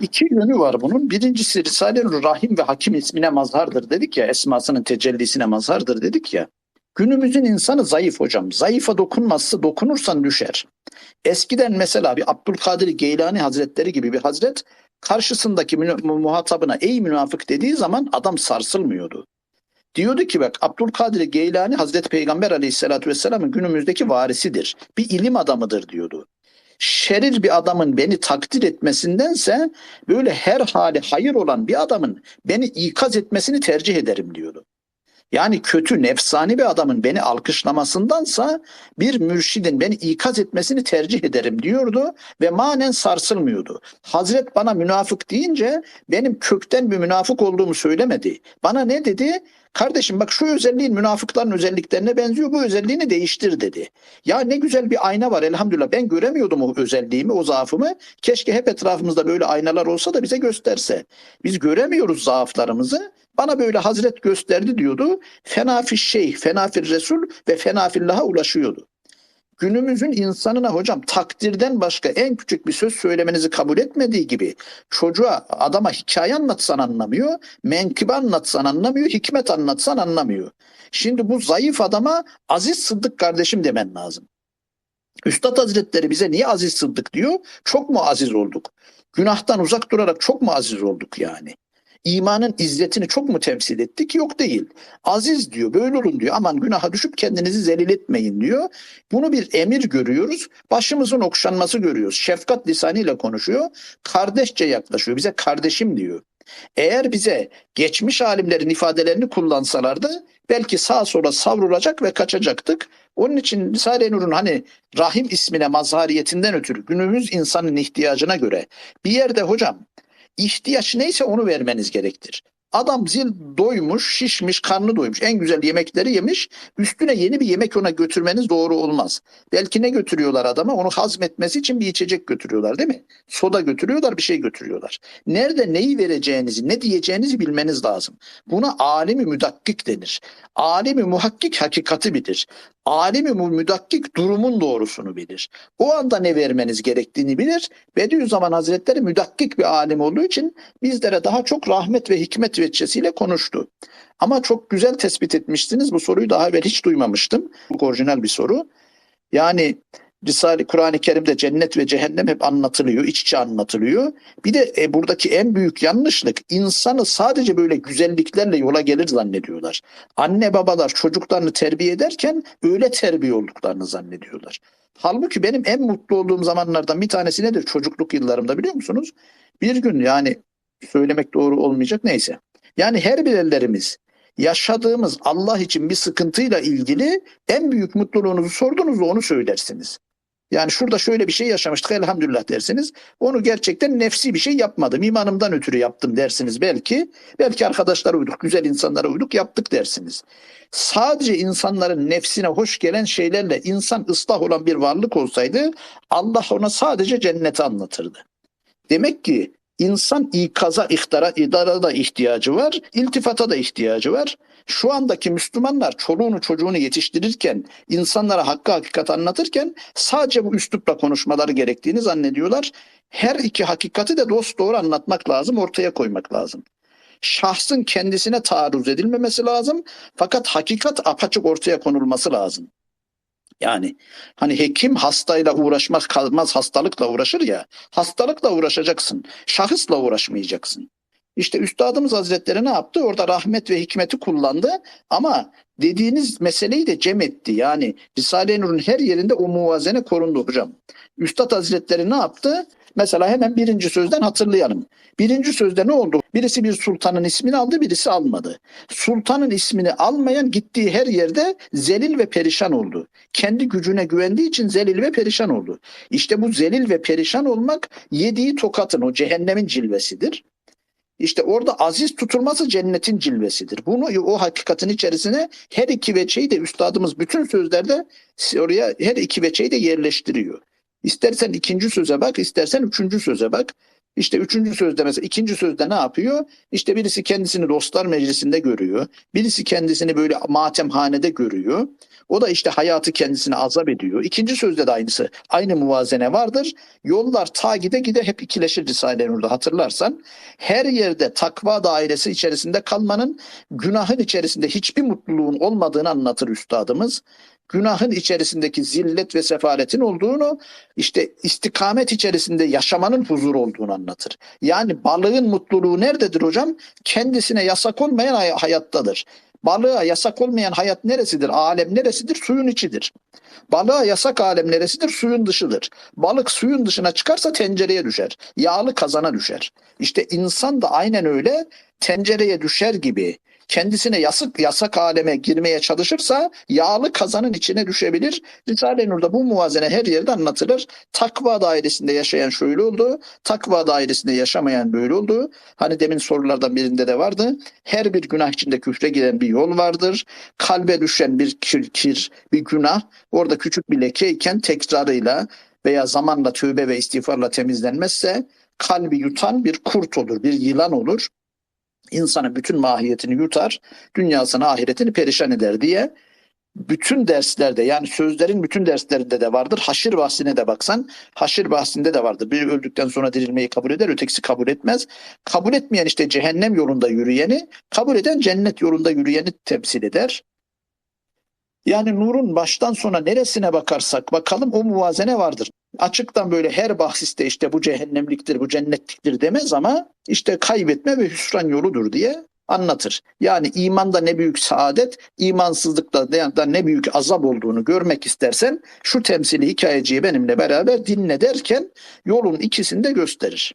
İki yönü var bunun. Birincisi Risale-i Rahim ve Hakim ismine mazhardır dedik ya. Esmasının tecellisine mazhardır dedik ya. Günümüzün insanı zayıf hocam. Zayıfa dokunmazsa dokunursan düşer. Eskiden mesela bir Abdülkadir Geylani Hazretleri gibi bir hazret karşısındaki muhatabına ey münafık dediği zaman adam sarsılmıyordu. Diyordu ki bak Abdülkadir Geylani Hazreti Peygamber Aleyhisselatü Vesselam'ın günümüzdeki varisidir. Bir ilim adamıdır diyordu. Şerir bir adamın beni takdir etmesindense böyle her hali hayır olan bir adamın beni ikaz etmesini tercih ederim diyordu. Yani kötü nefsani bir adamın beni alkışlamasındansa bir mürşidin beni ikaz etmesini tercih ederim diyordu ve manen sarsılmıyordu. Hazret bana münafık deyince benim kökten bir münafık olduğumu söylemedi. Bana ne dedi? Kardeşim bak şu özelliğin münafıkların özelliklerine benziyor bu özelliğini değiştir dedi. Ya ne güzel bir ayna var elhamdülillah ben göremiyordum o özelliğimi o zaafımı. Keşke hep etrafımızda böyle aynalar olsa da bize gösterse. Biz göremiyoruz zaaflarımızı. Bana böyle Hazret gösterdi diyordu. Fenafil şeyh, fenafil resul ve fenafillaha ulaşıyordu. Günümüzün insanına hocam takdirden başka en küçük bir söz söylemenizi kabul etmediği gibi çocuğa adama hikaye anlatsan anlamıyor, menkıbe anlatsan anlamıyor, hikmet anlatsan anlamıyor. Şimdi bu zayıf adama Aziz Sıddık kardeşim demen lazım. Üstad Hazretleri bize niye Aziz Sıddık diyor? Çok mu aziz olduk? Günahtan uzak durarak çok mu aziz olduk yani? İmanın izzetini çok mu temsil ettik? Yok değil. Aziz diyor, böyle olun diyor. Aman günaha düşüp kendinizi zelil etmeyin diyor. Bunu bir emir görüyoruz. Başımızın okşanması görüyoruz. Şefkat lisanıyla konuşuyor. Kardeşçe yaklaşıyor. Bize kardeşim diyor. Eğer bize geçmiş alimlerin ifadelerini kullansalardı belki sağa sola savrulacak ve kaçacaktık. Onun için Risale-i Nur'un hani Rahim ismine mazhariyetinden ötürü günümüz insanın ihtiyacına göre bir yerde hocam ihtiyaç neyse onu vermeniz gerektir. Adam zil doymuş, şişmiş, karnı doymuş. En güzel yemekleri yemiş. Üstüne yeni bir yemek ona götürmeniz doğru olmaz. Belki ne götürüyorlar adama? Onu hazmetmesi için bir içecek götürüyorlar değil mi? Soda götürüyorlar, bir şey götürüyorlar. Nerede neyi vereceğinizi, ne diyeceğinizi bilmeniz lazım. Buna alimi müdakkik denir. Alimi muhakkik hakikati bilir. Alimi mu- müdakkik durumun doğrusunu bilir. O anda ne vermeniz gerektiğini bilir. Bediüzzaman Hazretleri müdakkik bir alim olduğu için bizlere daha çok rahmet ve hikmet veçesiyle konuştu. Ama çok güzel tespit etmiştiniz. Bu soruyu daha evvel hiç duymamıştım. Çok orijinal bir soru. Yani Risale-i Kur'an-ı Kerim'de cennet ve cehennem hep anlatılıyor, iç içe anlatılıyor. Bir de e, buradaki en büyük yanlışlık insanı sadece böyle güzelliklerle yola gelir zannediyorlar. Anne babalar çocuklarını terbiye ederken öyle terbiye olduklarını zannediyorlar. Halbuki benim en mutlu olduğum zamanlardan bir tanesi nedir çocukluk yıllarımda biliyor musunuz? Bir gün yani söylemek doğru olmayacak neyse. Yani her birerlerimiz yaşadığımız Allah için bir sıkıntıyla ilgili en büyük mutluluğunuzu sordunuz onu söylersiniz. Yani şurada şöyle bir şey yaşamıştık elhamdülillah dersiniz. Onu gerçekten nefsi bir şey yapmadım. imanımdan ötürü yaptım dersiniz belki. Belki arkadaşlara uyduk, güzel insanlara uyduk yaptık dersiniz. Sadece insanların nefsine hoş gelen şeylerle insan ıslah olan bir varlık olsaydı Allah ona sadece cenneti anlatırdı. Demek ki insan ikaza, ihtara, idara da ihtiyacı var, iltifata da ihtiyacı var. Şu andaki Müslümanlar çoluğunu çocuğunu yetiştirirken, insanlara hakkı hakikat anlatırken sadece bu üslupla konuşmaları gerektiğini zannediyorlar. Her iki hakikati de dost doğru anlatmak lazım, ortaya koymak lazım. Şahsın kendisine taarruz edilmemesi lazım fakat hakikat apaçık ortaya konulması lazım. Yani hani hekim hastayla uğraşmaz kalmaz hastalıkla uğraşır ya. Hastalıkla uğraşacaksın. Şahısla uğraşmayacaksın. İşte Üstadımız Hazretleri ne yaptı? Orada rahmet ve hikmeti kullandı ama dediğiniz meseleyi de cem etti. Yani Risale-i Nur'un her yerinde o muvazene korundu hocam. Üstad Hazretleri ne yaptı? Mesela hemen birinci sözden hatırlayalım. Birinci sözde ne oldu? Birisi bir sultanın ismini aldı, birisi almadı. Sultanın ismini almayan gittiği her yerde zelil ve perişan oldu. Kendi gücüne güvendiği için zelil ve perişan oldu. İşte bu zelil ve perişan olmak yediği tokatın o cehennemin cilvesidir. İşte orada aziz tutulması cennetin cilvesidir. Bunu o hakikatin içerisine her iki veçeyi de üstadımız bütün sözlerde oraya her iki veçeyi de yerleştiriyor. İstersen ikinci söze bak, istersen üçüncü söze bak. İşte üçüncü sözde mesela ikinci sözde ne yapıyor? İşte birisi kendisini dostlar meclisinde görüyor. Birisi kendisini böyle matemhanede görüyor. O da işte hayatı kendisine azap ediyor. İkinci sözde de aynısı. Aynı muvazene vardır. Yollar ta gide gide hep ikileşir Risale-i Nur'da hatırlarsan. Her yerde takva dairesi içerisinde kalmanın günahın içerisinde hiçbir mutluluğun olmadığını anlatır üstadımız. Günahın içerisindeki zillet ve sefaletin olduğunu işte istikamet içerisinde yaşamanın huzur olduğunu anlatır. Yani balığın mutluluğu nerededir hocam? Kendisine yasak olmayan hay- hayattadır. Balığa yasak olmayan hayat neresidir? Alem neresidir? Suyun içidir. Balığa yasak alem neresidir? Suyun dışıdır. Balık suyun dışına çıkarsa tencereye düşer. Yağlı kazana düşer. İşte insan da aynen öyle tencereye düşer gibi kendisine yasak yasak aleme girmeye çalışırsa yağlı kazanın içine düşebilir. Risale-i Nur'da bu muvazene her yerde anlatılır. Takva dairesinde yaşayan şöyle oldu. Takva dairesinde yaşamayan böyle oldu. Hani demin sorulardan birinde de vardı. Her bir günah içinde küfre giden bir yol vardır. Kalbe düşen bir kirkir, bir günah orada küçük bir lekeyken tekrarıyla veya zamanla tövbe ve istiğfarla temizlenmezse kalbi yutan bir kurt olur, bir yılan olur. İnsanın bütün mahiyetini yutar, dünyasını, ahiretini perişan eder diye bütün derslerde yani sözlerin bütün derslerinde de vardır. Haşir bahsine de baksan haşir bahsinde de vardır. Biri öldükten sonra dirilmeyi kabul eder, ötekisi kabul etmez. Kabul etmeyen işte cehennem yolunda yürüyeni, kabul eden cennet yolunda yürüyeni temsil eder. Yani nurun baştan sona neresine bakarsak bakalım o muvazene vardır. Açıktan böyle her bahsiste işte bu cehennemliktir, bu cennetliktir demez ama işte kaybetme ve hüsran yoludur diye anlatır. Yani imanda ne büyük saadet, imansızlıkta da ne büyük azap olduğunu görmek istersen şu temsili hikayeciyi benimle beraber dinle derken yolun ikisini de gösterir.